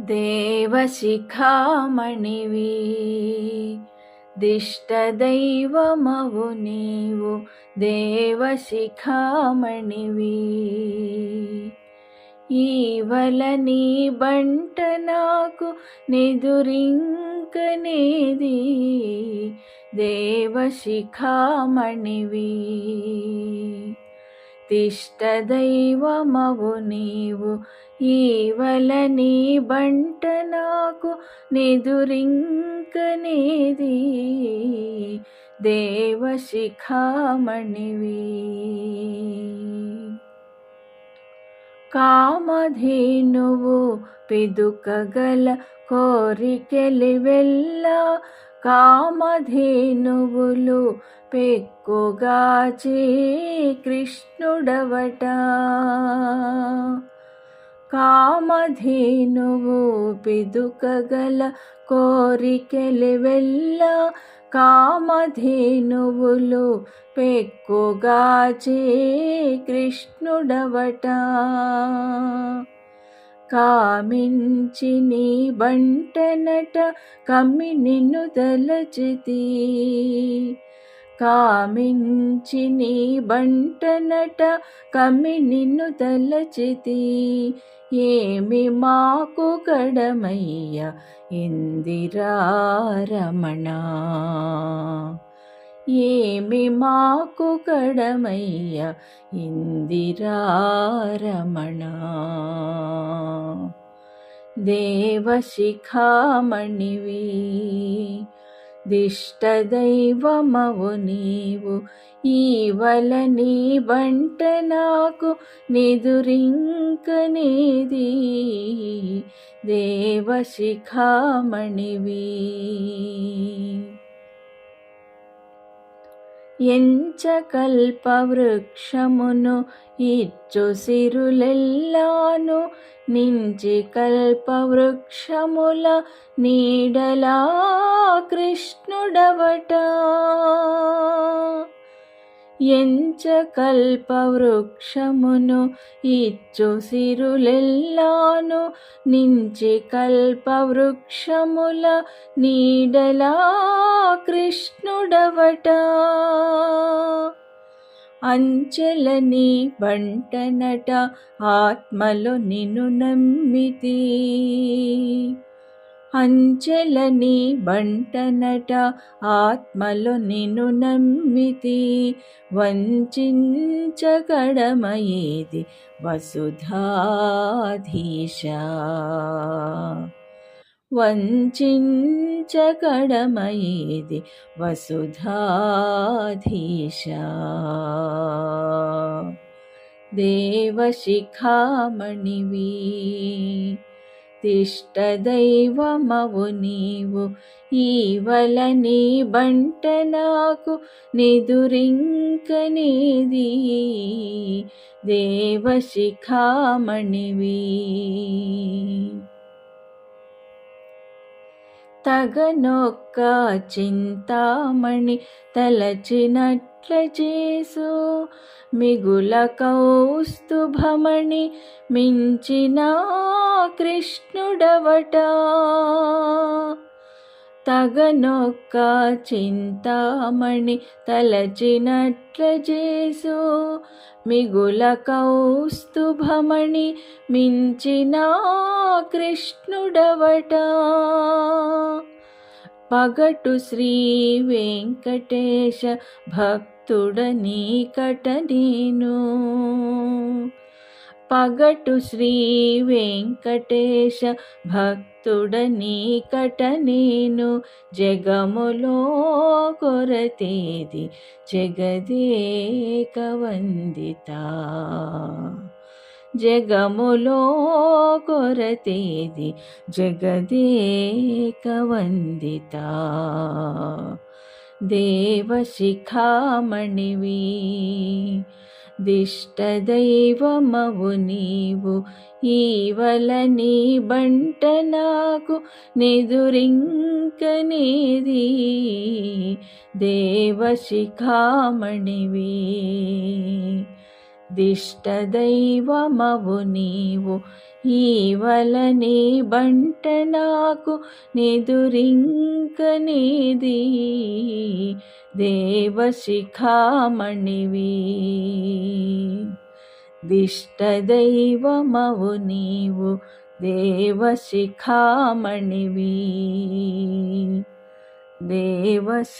దేవశిఖామణివి దిష్టదైవమవు నీవు దేవశిఖామణివి. ఈవల నీ బంట నాకు నిదురింకనేది దేవశిఖామణివి. తిష్టదైవమవు నీవు ఈవల నీ బంట నాకు నిదురింకనేది దేవశిఖామణివి కామధేనువు పిదుకగల కోరికెలివెల్ల కామధేనువులు పెక్కుగాచే కృష్ణుడవట కామధేనువు పిదుకగల కోరికెలివెల్ల కామధేనువులు పెక్కుగాచే కృష్ణుడవట కామించి నీ బంటనట కమ్మి నిన్ను తలచితి. కామించి నీ బంటనట కమ్మి నిన్ను తలచితి. ఏమి మాకు కడమయ్య ఇందిరారమణ. ఏమి మాకు కడమయ్య ఇందిరారమణ. దేవశిఖామణివి దిష్టదైవమవు నీవు ఈవల నీ బంట నాకు నిదురింకనేది. దేవశిఖామణివి ఎంచకల్పవృక్షమును ఇచ్చు సిరులెల్లాను. నించి కల్పవృక్షముల నీడలా కృష్ణుడవట. ఎంచ కల్పవృక్షమును ఇచ్చు సిరులెల్లాను నించి కల్పవృక్షముల నీడలా కృష్ణుడవట. అంచెలని బంటనట ఆత్మలో నిన్ను నమ్మితి. అంచెలని బంటనట ఆత్మలో నిన్ను నమ్మితి వంచగడమయేది వసుధాధీశ వంచగడమయేది వసుధాధీశ దేవశిఖామణివి తిష్టదైవమవు నీవు ఈవల నీ బంట నాకు నిదురింకనేది దేవశిఖామణివి తగనొక్క చింతామణి తలచినట్ల చేసు. మిగుల కౌస్తుభమణి మించిన కృష్ణుడవట. తగనొక్క చింతామణి తలచినట్ల చేసు. మిగుల కౌస్తుభమణి మించిన కృష్ణుడవట. పగటు శ్రీ వెంకటేశ భక్తుడ కట నేను. పగటు శ్రీ వెంకటేశ భక్తుడ నీకట నేను జగములో కొరతేది జగదేక వందిత. జగములో కొరతేది జగదేక వందిత. దేవశిఖామణివి దిష్టదైవమవు నీవు ఈవల నీ బంట నాకు నిదురింకనేది. దేవశిఖామణివి దిష్టదైవమవు నీవు ఈవల నీ బంట నాకు నిదురింకనేది. దేవశిఖామణివి దిష్టదైవమవు నీవు దేవశిఖామణివి దేవశిఖామణివి